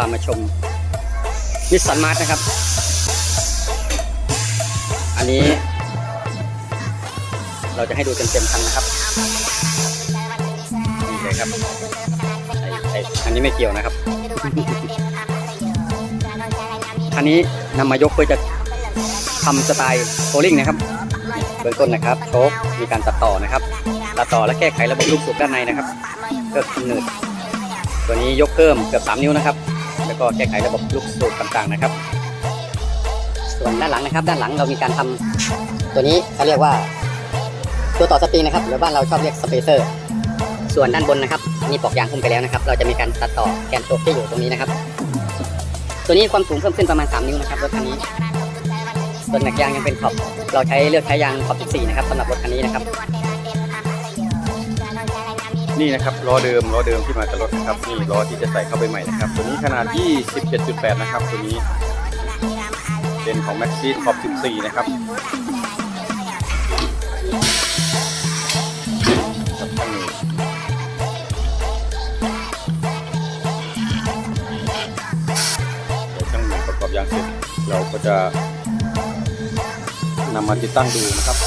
พามาชมนิสสันมาร์ทนะครับ อันนี้ เราจะให้ดูเต็มๆคันนะครับนี่เลยครับไอ้อันนี้ไม่เกี่ยวนะครับอันนี้นำมายกเพื่อจะทำสไตล์โคลิ่งนะครับเบื้องต้นนะครับโชคมีการตัดต่อนะครับ ตัดต่อและแก้ไขระบบลูกสูบด้านในนะครับเพื่อกำเนิดตัวนี้ยกเพิ่มเกือบ3นิ้วนะครับ แล้วก็แก้ไขระบบลูกสูบต่างๆนะครับ ส่วนด้านหลังนะครับ ด้านหลังเรามีการทำตัวนี้เขาเรียกว่าตัวต่อสปริงนะครับ หรือบ้านเราชอบเรียกสเปเซอร์ ส่วนด้านบนนะครับนี่ปอกยางหุ้มไปแล้วนะครับ เราจะมีการตัดต่อแกนโชคที่อยู่ตรงนี้นะครับ ตัวนี้ความสูงเพิ่มขึ้นประมาณ 3 นิ้วนะครับรถคันนี้ส่วนแม็กยางยังเป็นขอบ เราใช้เลือกใช้ยางขอบ14นะครับสำหรับรถคันนี้นะครับ นี่นะครับล้อเดิมล้อเดิมที่มากับรถนะครับนี่ล้อที่จะใส่เข้าไปใหม่นะครับตัวนี้ขนาด 27.8 นะครับตัวนี้เป็นของ Max ซีขอบ14 นะครับทั้งนี้เดี๋ยวช่างหนุ่มประกอบยางเสร็จ เราก็จะนำมาติดตั้งดูนะครับ